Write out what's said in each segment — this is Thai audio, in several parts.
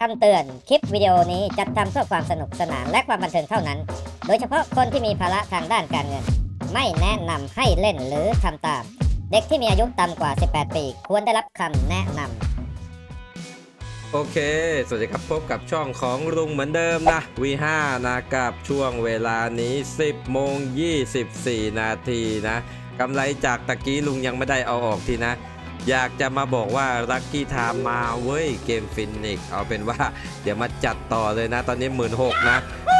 คำเตือน คลิปวิดีโอนี้จัดทำเพื่อความสนุกสนานและความบันเทิงเท่านั้น โดยเฉพาะคนที่มีภาระทางด้านการเงิน ไม่แนะนำให้เล่นหรือทำตาม เด็กที่มีอายุต่ำกว่า 18 ปี ควรได้รับคำแนะนำโอเค สวัสดีครับพบกับช่องของลุงเหมือนเดิมนะ V5 นะกับช่วงเวลานี้ 10โมง24 นาทีนะกำไรจากตะกี้ลุงยังไม่ได้เอาออกทีนะ อยากจะมาบอกว่าลัคกี้ไทม์มาเว้ยเกมฟินิกเอาเป็นว่า เดี๋ยวมาจัดต่อเลยนะ ตอนนี้1 6ื่นนะ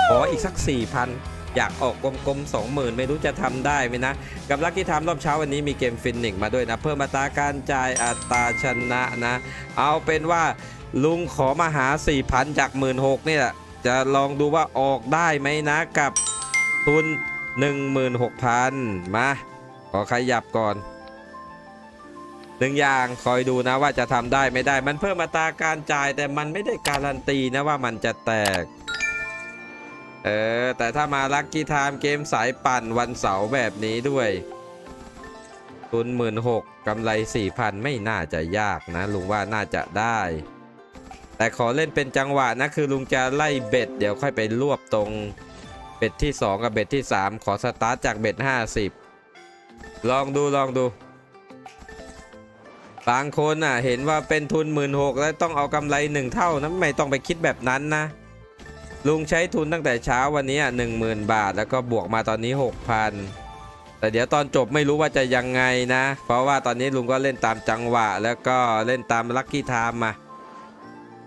ขออีกสัก4,000อยากออกกลมๆ20,000 ไม่รู้จะทำได้ไหมนะ กับลัคกี้ไทม์รอบเช้าวันนี้มีเกมฟินนิกมาด้วยนะ เพิ่มอัตราการจ่ายอัตราชนะนะ เอาเป็นว่าลุงขอมาหา 4,000 จาก 16,000เนี่ยจะลองดูว่าออกได้ไหมนะกับทุน 16,000 มา ขอขยับก่อน หนึ่งอย่างคอยดูนะว่าจะทำได้ไม่ได้มันเพิ่มอัตราการจ่ายแต่มันไม่ได้การันตีนะว่ามันจะแตก เออ แต่ถ้ามาลักกี้ไทม์เกมสายปั่นวันเสาร์แบบนี้ด้วยทุน16,000กำไร4,000ไม่น่าจะยากนะ ลุงว่าน่าจะได้ แต่ขอเล่นเป็นจังหวะนะ คือลุงจะไล่เบ็ด เดี๋ยวค่อยไปรวบตรงเบ็ดที่ 2 กับเบ็ดที่ 3 ขอสตาร์ทจากเบ็ด50 ลองดูลองดู บางคนอะเห็นว่าเป็นทุน 1 6ื่นแล้วต้องเอากำไร 1 เท่านะไม่ต้องไปคิดแบบนั้นนะ ลุงใช้ทุนตั้งแต่เช้าวันนี้หนึ่งหมื่นบาทแล้วก็บวกมาตอนนี้ 6,000 แต่เดี๋ยวตอนจบไม่รู้ว่าจะยังไงนะ เพราะว่าตอนนี้ลุงก็เล่นตามจังหวะ แล้วก็เล่นตามลัคกี้ไทม์มา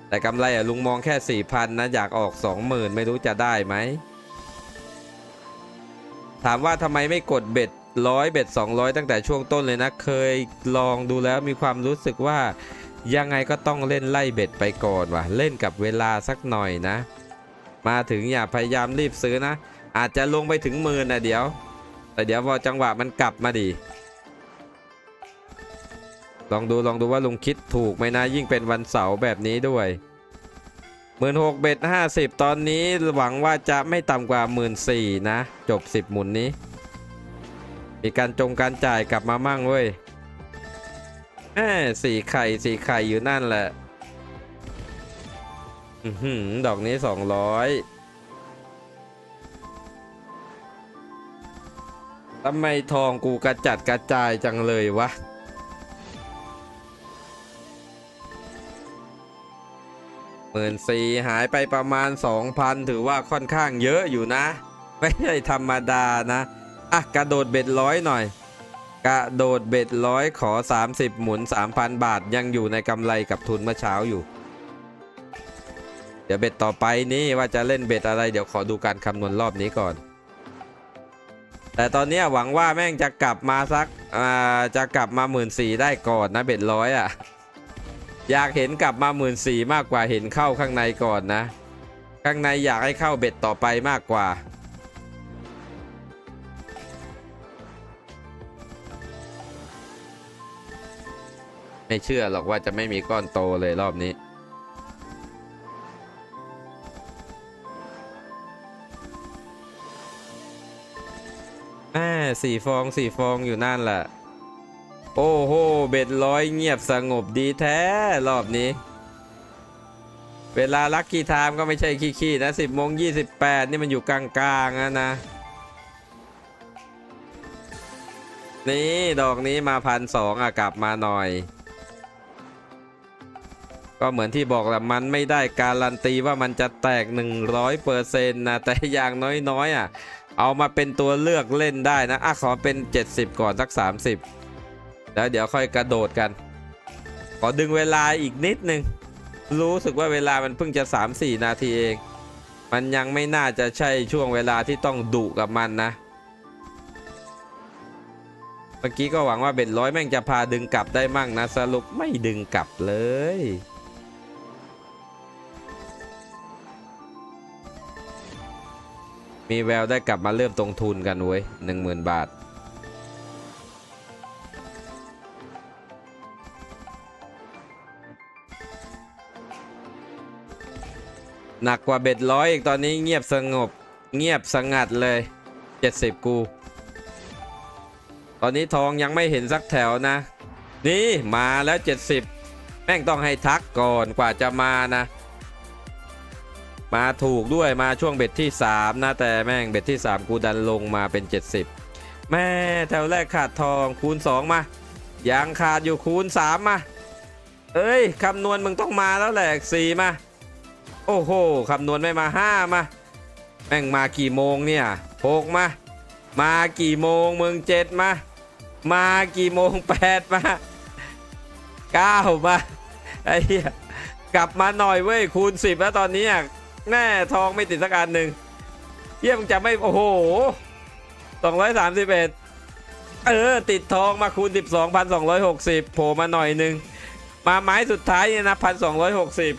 แต่กำไรอะลุงมองแค่ 4,000 นะ อยากออก 20,000 ไม่รู้จะได้ไหมถามว่าทำไมไม่กดเบ็ด ร้อยเบ็ด 200 ตั้งแต่ช่วงต้นเลยนะ เคยลองดูแล้วมีความรู้สึกว่ายังไงก็ต้องเล่นไล่เบ็ดไปก่อนว่ะ เล่นกับเวลาสักหน่อยนะ มาถึงอย่าพยายามรีบซื้อนะ อาจจะลงไปถึงหมื่นนะเดี๋ยว แต่เดี๋ยวพอจังหวะมันกลับมาดี ลองดูลองดูว่าลุงคิดถูกไหมนะ ยิ่งเป็นวันเสาร์แบบนี้ด้วยหมื่นหกเบ็ดห้าสิบตอนนี้หวังว่าจะไม่ต่ำกว่าหมื่นสี่นะ จบสิบหมุนนี้ มีการจงการจ่ายกลับมามั่งเว้ยแหมสี่ไข่สี่ไข่อยู่นั่นแหละ อือหือดอกนี้สองร้อยทำไมทองกูกระจัดกระจายจังเลยวะ หมื่นสี่หายไปประมาณ2,000ถือว่าค่อนข้างเยอะอยู่นะ ไม่ใช่ธรรมดานะ อะกระโดดเบ็ดร้อยหน่อย กระโดดเบ็ดร้อยขอ 30 หมุน 3,000 บาทยังอยู่ในกำไรกับทุนเมื่อเช้าอยู่ เดี๋ยวเบ็ดต่อไปนี่ว่าจะเล่นเบ็ดอะไร เดี๋ยวขอดูการคำนวณรอบนี้ก่อน แต่ตอนนี้หวังว่าแม่งจะกลับมาสักอ่าจะกลับมา1 4ื่นได้ก่อนนะเบ็ดร้อยอะอยากเห็นกลับมา1 4ื่นมากกว่าเห็นเข้าข้างในก่อนนะ ข้างในอยากให้เข้าเบ็ดต่อไปมากกว่า ไม่เชื่อหรอกว่าจะไม่มีก้อนโตเลยรอบนี้ แม่สี่ฟองสี่ฟองอยู่นั่นแหละ โอ้โห เบ็ดร้อยเงียบสงบดีแท้ รอบนี้ เวลาลักกี้ไทม์ก็ไม่ใช่ขี้ๆนะสิบโมงยี่สิบแปดนี่มันอยู่กลางๆนะนะนี่ ดอกนี้มาพันสองอะกลับมาหน่อย ก็เหมือนที่บอกแหละมันไม่ได้การันตีว่ามันจะแตก 100%เปอร์เซ็นนะแต่อย่างน้อยๆอะเอามาเป็นตัวเลือกเล่นได้นะอะขอเป็น 70 ก่อนสัก 30 แล้วเดี๋ยวค่อยกระโดดกัน ขอดึงเวลาอีกนิดนึง รู้สึกว่าเวลามันเพิ่งจะ 3-4 นาทีเอง มันยังไม่น่าจะใช่ช่วงเวลาที่ต้องดุกับมันนะเมื่อกี้ก็หวังว่าเบ็ดร้อยแม่งจะพาดึงกลับได้มั่งนะ สรุปไม่ดึงกลับเลย มีแววได้กลับมาเริ่มตรงทุนกันเว้ยหนึ่งหมื่นบาท หนักกว่าเบ็ดร้อยอีกตอนนี้เงียบสงบเงียบสงัดเลย 70 กู ตอนนี้ทองยังไม่เห็นสักแถวนะ นี่มาแล้ว 70 แม่งต้องให้ทักก่อนกว่าจะมานะ มาถูกด้วยมาช่วงเบ็ดที่ 3 นะแต่แม่งเบ็ดที่ 3 กูดันลงมาเป็น 70 แม่แถวแรกขาดทองคูณ 2 มายังขาดอยู่คูณ 3 มา เอ้ยคำนวณมึงต้องมาแล้วแหละสี่มา โอ้โหคำนวณไม่มา 5 มา แม่งมากี่โมงเนี่ยหกมา มากี่โมงมึงเจ็ดมา มากี่โมงแปดมาเก้ามาไอ้เหี้ยกลับมาหน่อยเว้ยคูณสิบแล้วตอนนี้อะ แน่ทองไม่ติดสักอันหนึ่งเยี่ยมจะไม่โอ้โหสองร้อยสามสิบเอ็ดเออ ติดทองมาคูณสิบสองพันสองร้อยหกสิบโผล่มาหน่อยหนึ่งมาไม้สุดท้ายเนี่ยนะพันสองร้อยหกสิบ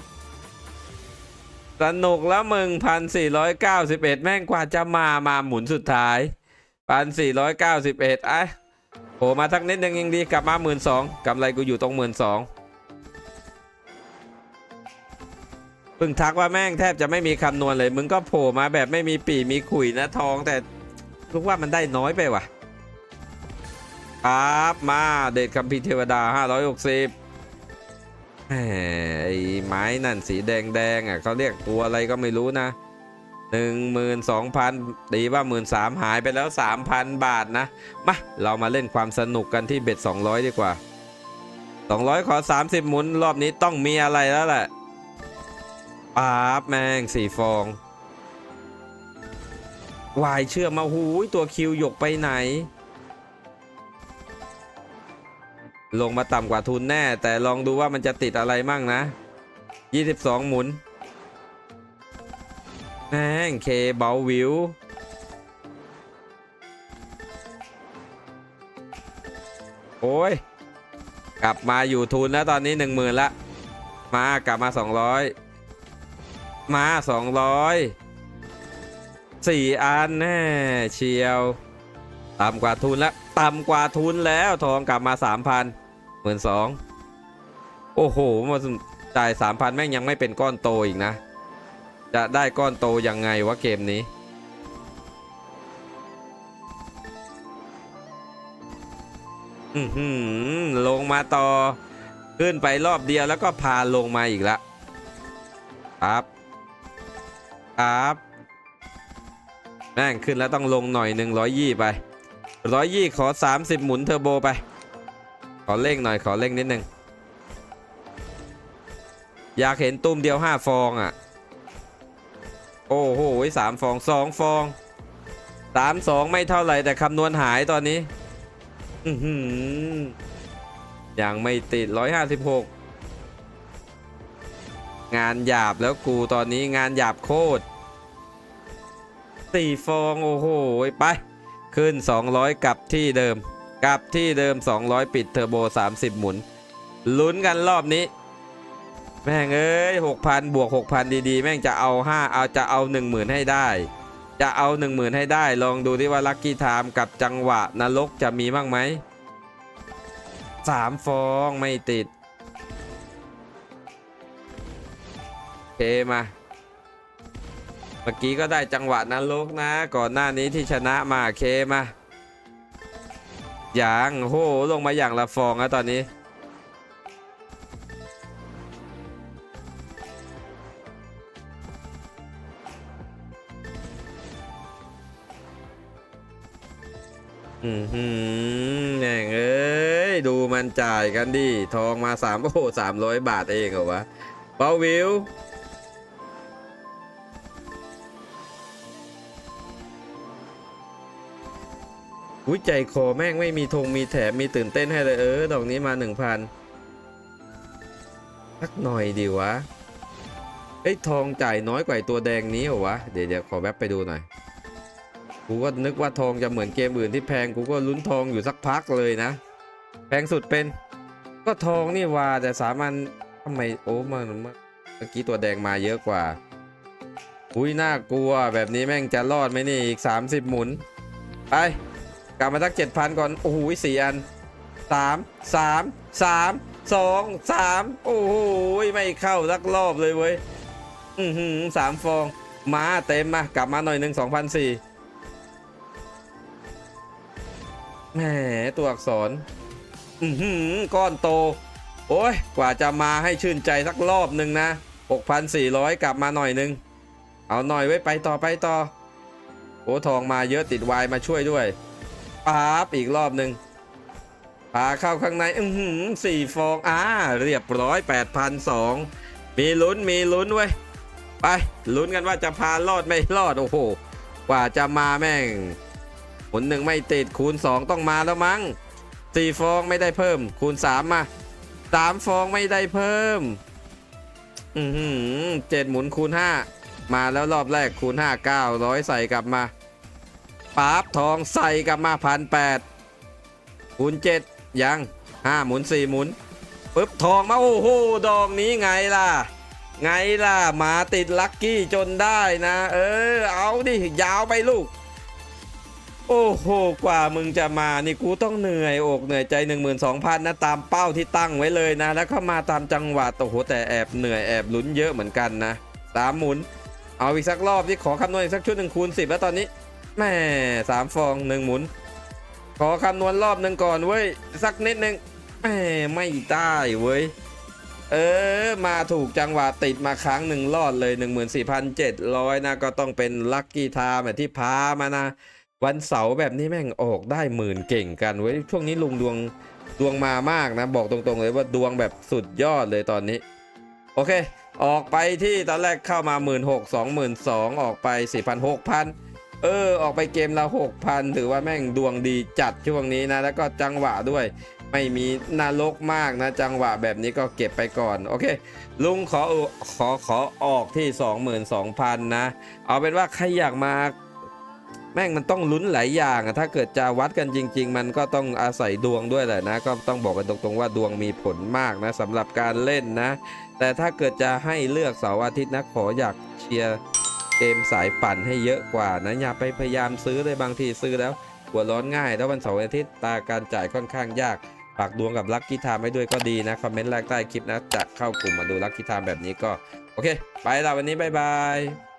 สนุกแล้วมึงพันสี่ร้อยเก้าสิบเอ็ดแม่งกว่าจะมามาหมุนสุดท้ายพันสี่ร้อยเก้าสิบเอ็ดไอ้โผล่มาสักนิดนึงยังดีกลับมาหมื่นสองกำไรกูอยู่ตรงหมื่นสอง พิ่งทักว่าแม่งแทบจะไม่มีคำนวณเลย มึงก็โผล่มาแบบไม่มีปีมีขุยนะทอง แต่ลูกว่ามันได้น้อยไปว่ะครับมาเดชคัมภีร์เทวดา 560แหมไอ้ไม้นั่นสีแดงแดงอะเขาเรียกตัวอะไรก็ไม่รู้นะ 12,000ตีว่า 13,000หายไปแล้ว 3,000 บาทนะ มาเรามาเล่นความสนุกกันที่เบ็ด 200 ดีกว่า 200 ขอ 30 หมุนรอบนี้ต้องมีอะไรแล้วแหละ ป๊าบแมงสี่ฟองวายเชื่อมาหูยตัวคิวหยกไปไหน ลงมาต่ำกว่าทุนแน่ แต่ลองดูว่ามันจะติดอะไรมั่งนะ 22 หมุนแม่งเคเบาวิว โอ้ย กลับมาอยู่ทุนแล้วตอนนี้ 1 0,000ละ มากลับมา 200 มา200สี่อันแน่เชียวต่ำกว่าทุนแล้วต่ำกว่าทุนแล้วทองกลับมา3,000หมื่นสองโอ้โหมาจ่าย3,000แม่งยังไม่เป็นก้อนโตอีกนะ จะได้ก้อนโตยังไงวะเกมนี้อือหือลงมาต่อ ขึ้นไปรอบเดียวแล้วก็พาลงมาอีกละครับ ครับแม่งขึ้นแล้วต้องลงหน่อยหนึ่งร้อยยี่ไปร้อยยี่ขอ30หมุนเทอร์โบไป ขอเร่งหน่อยขอเร่งนิดนึงอยากเห็นตุ้มเดียว5ฟองอะ โอ้โหสามฟองสองฟองสามสองไม่เท่าไหร่แต่คำนวณหายตอนนี้ อือยังไม่ติด156 งานหยาบแล้วกูตอนนี้งานหยาบโคตรสี่ฟองโอ้โหไป ขึ้น 200 กลับที่เดิม กลับที่เดิม 200 ปิดเทอร์โบ 30 หมุน ลุ้นกันรอบนี้ แม่งเอ้ย6,000 บวก 6,000 ดีๆ แม่งจะเอา 5 เอาจะเอา 10,000 ให้ได้ จะเอา 10,000 ให้ได้ ลองดูที่ว่าลัคกี้ไทม์กับจังหวะนรกจะมีบ้างไหมสามฟองไม่ติด เคมา เมื่อกี้ก็ได้จังหวะนรกนะ ก่อนหน้านี้ที่ชนะมาเคมาอย่างโหลงมาอย่างละฟองแล้วตอนนี้อืมหืมแม่งเอ้ย ดูมันจ่ายกันดิ ทองมาสามโอ้สามร้อยบาทเองเหรอวะเบาวิว อุ้ยใจคอแม่งไม่มีธงมีแถมมีตื่นเต้นให้เลยเออ ดอกนี้มาหนึ่งพันสักหน่อยดีวะเอ้ทองจ่ายน้อยกว่าตัวแดงนี้เหรอวะ เดี๋ยวเดี๋ยวขอแวบไปดูหน่อย กูก็นึกว่าทองจะเหมือนเกมอื่นที่แพง กูก็ลุ้นทองอยู่สักพักเลยนะ แพงสุดเป็น ก็ทองนี่ว่าแต่สามัญทำไมโอ้มันเมื่อกี้ตัวแดงมาเยอะกว่า อุ้ยน่ากลัวแบบนี้แม่งจะรอดไหมนี่อีก 30 หมุน ไป กลับมาสักเจ็ดพันก่อน โอ้โหสี่อันสามสามสามสองสามโอ้โหไม่เข้าสักรอบเลยเว้ย อือหือสามฟอง มาเต็มมากลับมาหน่อยหนึ่งสองพันสี่แหมตัวอักษร อือหือก้อนโต โอ้ย กว่าจะมาให้ชื่นใจสักรอบหนึ่งนะ6,400กลับมาหน่อยหนึ่งเอาหน่อยไว้ไปต่อไปต่อโอ้ทองมาเยอะติดวายมาช่วยด้วย ปั๊บอีกรอบหนึ่งพาเข้าข้างใน อือหือสี่ฟอง อ่า เรียบร้อยแปดพันสองมีลุ้น มีลุ้นเว้ย ไป ลุ้นกันว่าจะพารอดไม่รอด โอ้โห กว่าจะมาแม่งหมุนหนึ่งไม่ติด คูณ2ต้องมาแล้วมั้งสี่ฟองไม่ได้เพิ่ม คูณ3มาสามฟองไม่ได้เพิ่ม อือหือเจ็ดหมุนคูณ5มาแล้วรอบแรกคูณ5 900ใส่กลับมา ปาบทองใส่กลับมาพันแปดคูณ7ยัง5หมุน4หมุนปึ๊บทองมาโอ้โหดอกนี้ไงล่ะ ไงล่ะมาติดลัคกี้จนได้นะ เออ เอาดิยาวไปลูก โอ้โหกว่ามึงจะมานี่กูต้องเหนื่อยอกเหนื่อยใจ 12,000นะตามเป้าที่ตั้งไว้เลยนะ แล้วก็มาตามจังหวะโอ้โหแต่แอบเหนื่อยแอบลุ้นเยอะเหมือนกันนะสามหมุน เอาอีกสักรอบที่ขอคำนวณอีกสักชุดหนึ่งคูณสิบแล้วตอนนี้ แม่สามฟองหนึ่งหมุน ขอคำนวณรอบหนึ่งก่อนเว้ย สักนิดหนึ่งแม่ไม่ได้เว้ย เออ มาถูกจังหวะติดมาครั้งหนึ่งรอดเลย 14,700 นะ ก็ต้องเป็นลัคกี้ไทม์ที่พามานะ วันเสาร์แบบนี้แม่งออกได้หมื่นเก่งกันเว้ย ช่วงนี้ลุงดวงดวงมามากนะ บอกตรงๆเลยว่าดวงแบบสุดยอดเลยตอนนี้ โอเค ออกไปที่ตอนแรกเข้ามา 1 6 0 0 0 2 2 0 0 ออกไป 4,000 6,000 เออ ออกไปเกมละ6,000ถือว่าแม่งดวงดีจัดช่วงนี้นะ แล้วก็จังหวะด้วย ไม่มีนรกมากนะ จังหวะแบบนี้ก็เก็บไปก่อน โอเค ลุงขอขอขอออกที่ 22,000 นะ เอาเป็นว่าใครอยากมาแม่งมันต้องลุ้นหลายอย่างอะถ้าเกิดจะวัดกันจริง ๆ มันก็ต้องอาศัยดวงด้วยแหละนะ ก็ต้องบอกกันตรงๆว่าดวงมีผลมากนะสำหรับการเล่นนะ แต่ถ้าเกิดจะให้เลือกเสาร์อาทิตย์นะขออยากเชียร์ เกมสายปั่นให้เยอะกว่านะอย่าไปพยายามซื้อเลยบางทีซื้อแล้ว หัวร้อนง่าย แล้ววันเสาร์อาทิตย์ตาการจ่ายค่อนข้างยากฝากดวงกับลัคกี้ไทม์ไว้ด้วยก็ดีนะ คอมเมนต์แรกใต้คลิปนะจะเข้ากลุ่มมาดูลัคกี้ไทม์แบบนี้ก็ โอเค ไปละวันนี้ บ๊ายบาย